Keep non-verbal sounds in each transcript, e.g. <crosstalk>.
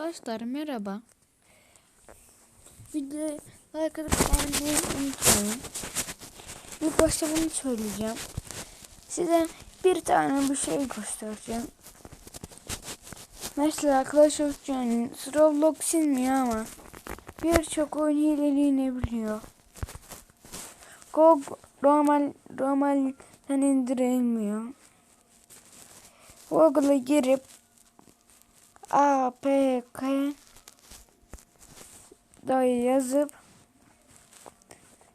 Arkadaşlar merhaba. Like atıp beğenmeyi unutmayın. İlk başta bunu söyleyeceğim. Size bir tane bir şey göstereceğim. Mesela Clash of Clans Roblox silmiyor ama birçok oyun hileli inebiliyor. GOG normal normalden indirilmiyor. Google'a girip A, P, K dayı yazıp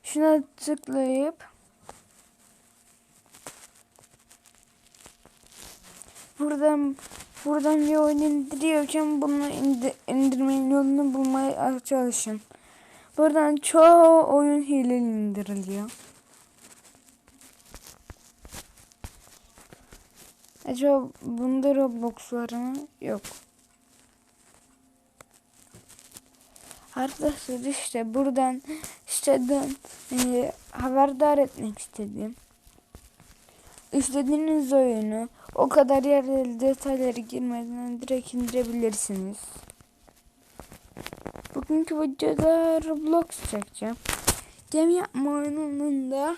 şuna tıklayıp buradan buradan bir oyun indiriyorken bunu indir, indirmenin yolunu bulmaya çalışın. Buradan çoğu oyun hileli indiriliyor. Acaba bunda Roblox var mı? Yok. Arkadaşlar işte buradan siteden e, haberdar etmek istedim. İstediğiniz oyunu o kadar yerli detayları girmeden direkt indirebilirsiniz. Bugünkü videoda Roblox çekeceğim. Gemi yapma oyununda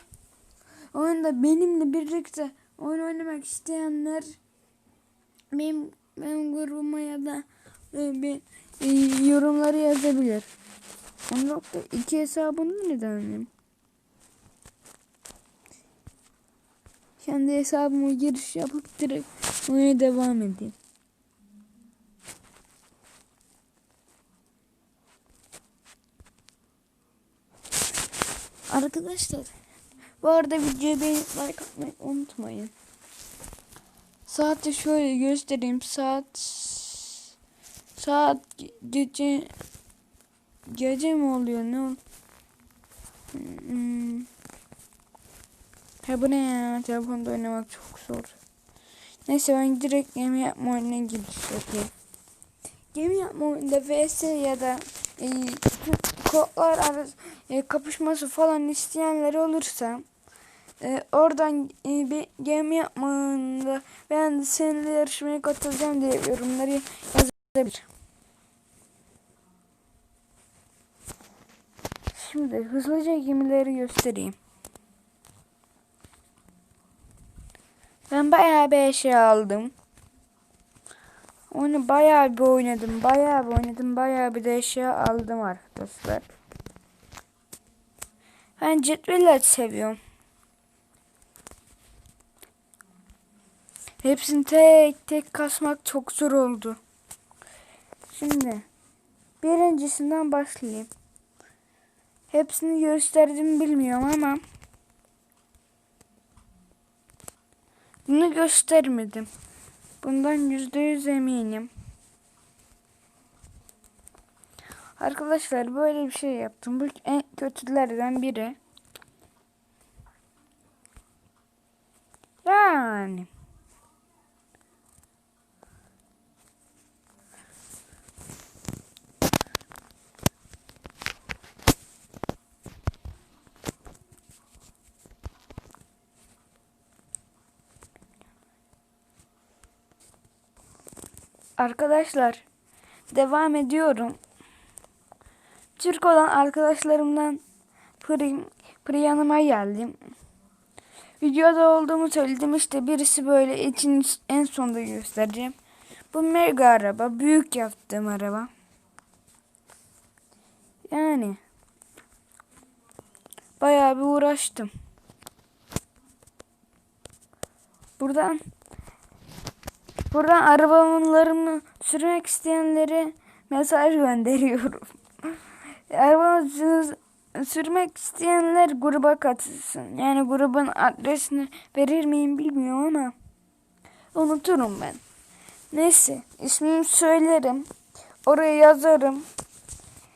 oyunda benimle birlikte oyun oynamak isteyenler benim, benim grubuma ya da e, bir e, yorumları yazabilir. 10.2 hesabını neden? Kendi hesabıma giriş yapıp direkt oyuna devam edeyim. Arkadaşlar bu arada videoyu beğenip like atmayı unutmayın. Saati şöyle göstereyim. Saat saat gece gece mi oluyor ne ol? Hmm. Ha bu ne ya? Telefonda oynamak çok zor. Neyse ben direkt gemi yapma oyununa giriş yapayım. Gemi yapma oyunda vs ya da e, kodlar arası e, kapışması falan isteyenler olursa e, oradan e, bir gemi yapmanda ben seninle yarışmaya katılacağım diye yorumları yazabilir. Şimdi hızlıca gemileri göstereyim. Ben bayağı bir eşya aldım. Onu bayağı bir oynadım. Bayağı bir oynadım. Bayağı bir de eşya aldım arkadaşlar. Ben cetveler seviyorum. Hepsini tek tek kasmak çok zor oldu. Şimdi birincisinden başlayayım. Hepsini gösterdim bilmiyorum ama bunu göstermedim. Bundan yüzde yüz eminim. Arkadaşlar böyle bir şey yaptım. Bu en kötülerden biri. Yani. Arkadaşlar devam ediyorum. Türk olan arkadaşlarımdan Pri, Pri yanıma geldim. Videoda olduğumu söyledim işte birisi böyle için en sonda göstereceğim. Bu mega araba. Büyük yaptığım araba. Yani bayağı bir uğraştım. Buradan buradan arabalarımı sürmek isteyenlere mesaj gönderiyorum. <laughs> Arabamı sürmek isteyenler gruba katılsın. Yani grubun adresini verir miyim bilmiyorum ama unuturum ben. Neyse ismimi söylerim. Oraya yazarım.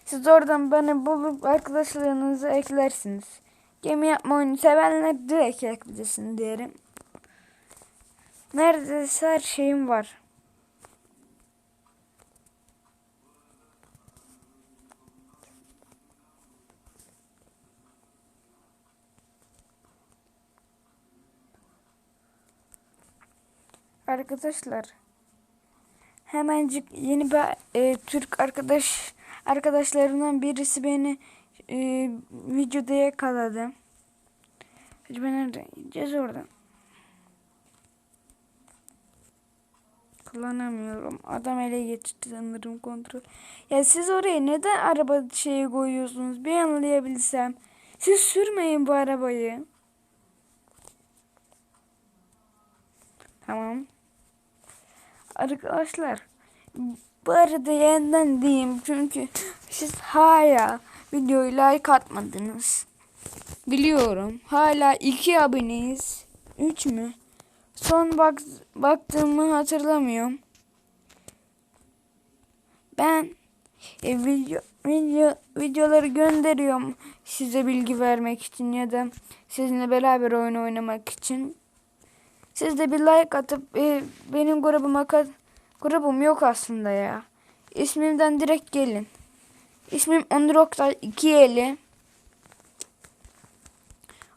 Siz oradan beni bulup arkadaşlarınızı eklersiniz. Gemi yapma oyunu sevenler direkt eklesin derim. Neredeyse her şeyim var. Arkadaşlar hemencik yeni bir e, Türk arkadaş arkadaşlarımdan birisi beni e, videoda yakaladı. Acaba nerede? Gideceğiz oradan. Kullanamıyorum. Adam ele geçirdi sanırım kontrol. Ya siz oraya neden araba şeyi koyuyorsunuz? Bir anlayabilsem. Siz sürmeyin bu arabayı. Tamam. Arkadaşlar bu arada yeniden diyeyim çünkü siz hala videoyu like atmadınız. Biliyorum. Hala iki aboneyiz. Üç mü? Son bak baktığımı hatırlamıyorum. Ben e, video, video videoları gönderiyorum size bilgi vermek için ya da sizinle beraber oyun oynamak için. Siz de bir like atıp e, benim grubuma kat grubum yok aslında ya. İsmimden direkt gelin. İsmim Onur Oktay 250.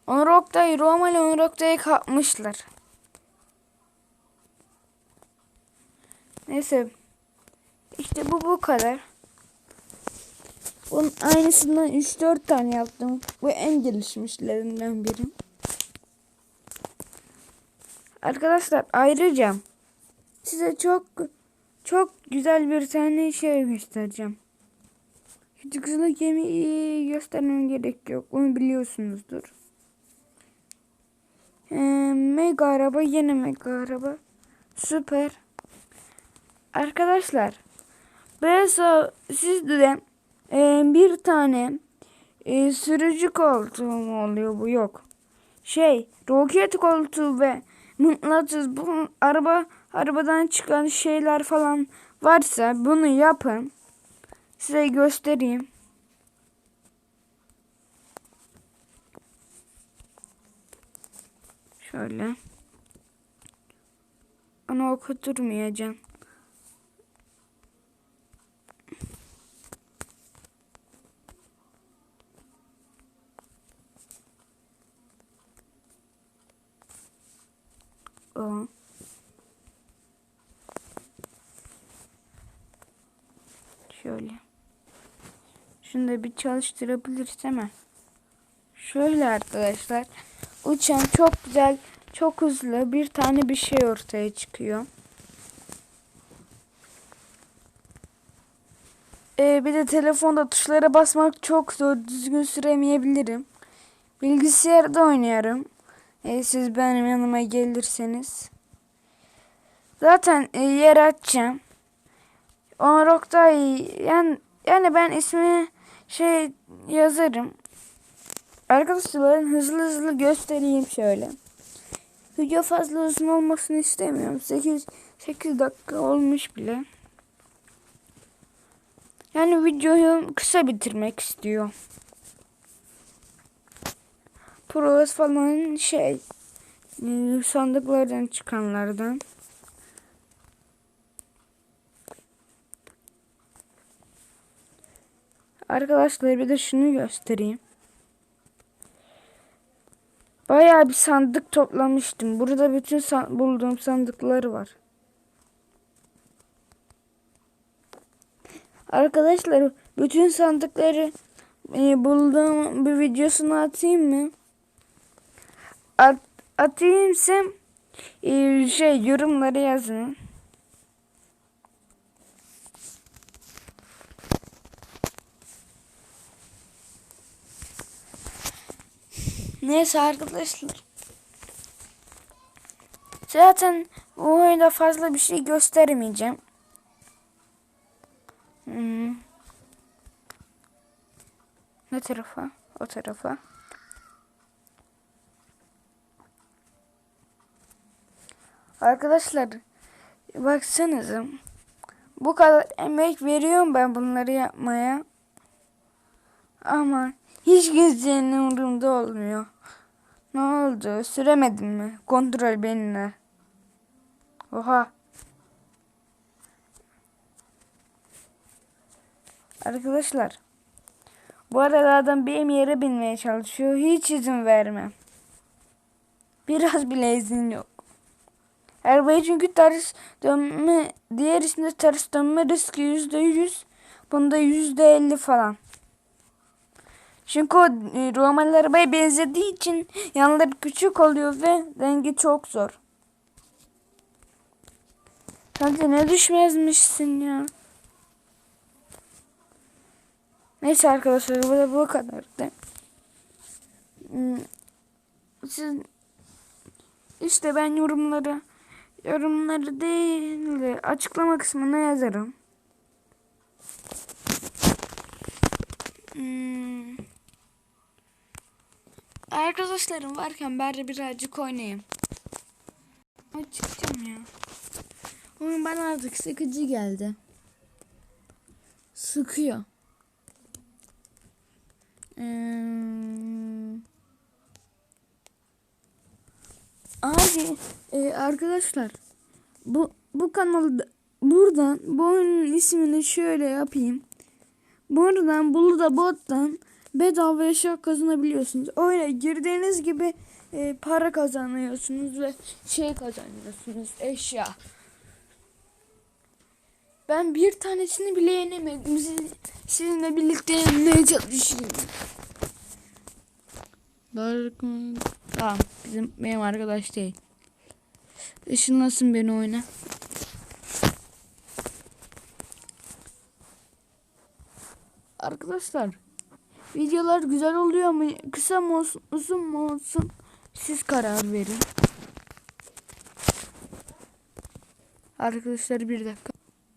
Onur Oktay, Roma ile Onur Oktay'ı kapmışlar. Neyse. İşte bu bu kadar. Bunun aynısından 3-4 tane yaptım. Bu en gelişmişlerinden biri. Arkadaşlar ayrıca size çok çok güzel bir tane şey göstereceğim. Küçük hızlı gemiyi göstermem gerek yok. Onu biliyorsunuzdur. Ee, mega araba yine mega araba. Süper. Arkadaşlar Beyza sizde e, bir tane e, sürücü koltuğu mu oluyor bu yok. Şey roket koltuğu ve mıknatıs bu araba arabadan çıkan şeyler falan varsa bunu yapın. Size göstereyim. Şöyle. Onu okuturmayacağım. Şöyle. Şunu da bir çalıştırabilirsem hemen. Şöyle arkadaşlar. Uçan çok güzel, çok hızlı bir tane bir şey ortaya çıkıyor. Ee, bir de telefonda tuşlara basmak çok zor. Düzgün süremeyebilirim. Bilgisayarda oynuyorum. Ee, siz benim yanıma gelirseniz. Zaten e, yer açacağım. Onur Oktay yani, yani ben ismi şey yazarım. Arkadaşlar hızlı hızlı göstereyim şöyle. Video fazla uzun olmasını istemiyorum. 8 8 dakika olmuş bile. Yani videoyu kısa bitirmek istiyor. Pros falan şey e, sandıklardan çıkanlardan. Arkadaşlar bir de şunu göstereyim. Bayağı bir sandık toplamıştım. Burada bütün san bulduğum sandıkları var. Arkadaşlar bütün sandıkları e, bulduğum bir videosunu atayım mı? At, atayımsa e, şey yorumlara yazın. Neyse arkadaşlar. Zaten bu oyunda fazla bir şey göstermeyeceğim. Hmm. Ne tarafa? O tarafa. Arkadaşlar baksanıza. Bu kadar emek veriyorum ben bunları yapmaya. Ama hiç kimsenin umurumda olmuyor. Ne oldu? Süremedim mi? Kontrol benimle. Oha. Arkadaşlar. Bu arada adam benim yere binmeye çalışıyor. Hiç izin vermem. Biraz bile izin yok. Arabayı çünkü ters dönme diğer isminde ters dönme riski yüzde yüz. Bunda yüzde elli falan. Çünkü o e, normal arabaya benzediği için yanları küçük oluyor ve rengi çok zor. Sen ne düşmezmişsin ya. Neyse arkadaşlar bu da bu kadardı. Hmm, Siz işte ben yorumları yorumları değil de açıklama kısmına yazarım. Hmm. Arkadaşlarım varken bari birazcık oynayayım. Ay çıkacağım ya. Ama bana artık sıkıcı geldi. Sıkıyor. Ee, abi e, arkadaşlar bu bu kanalda buradan bu oyunun ismini şöyle yapayım. Buradan Bulu'da bottan bedava eşya kazanabiliyorsunuz. Öyle girdiğiniz gibi e, para kazanıyorsunuz ve şey kazanıyorsunuz eşya. Ben bir tanesini bile yenemedim. Siz, sizinle birlikte yenmeye çalışıyorum. Doğru. Tamam. Bizim benim arkadaş değil. Işınlasın beni oyuna. Arkadaşlar videolar güzel oluyor mu? Kısa mı olsun, uzun mu olsun? Siz karar verin. Arkadaşlar bir dakika.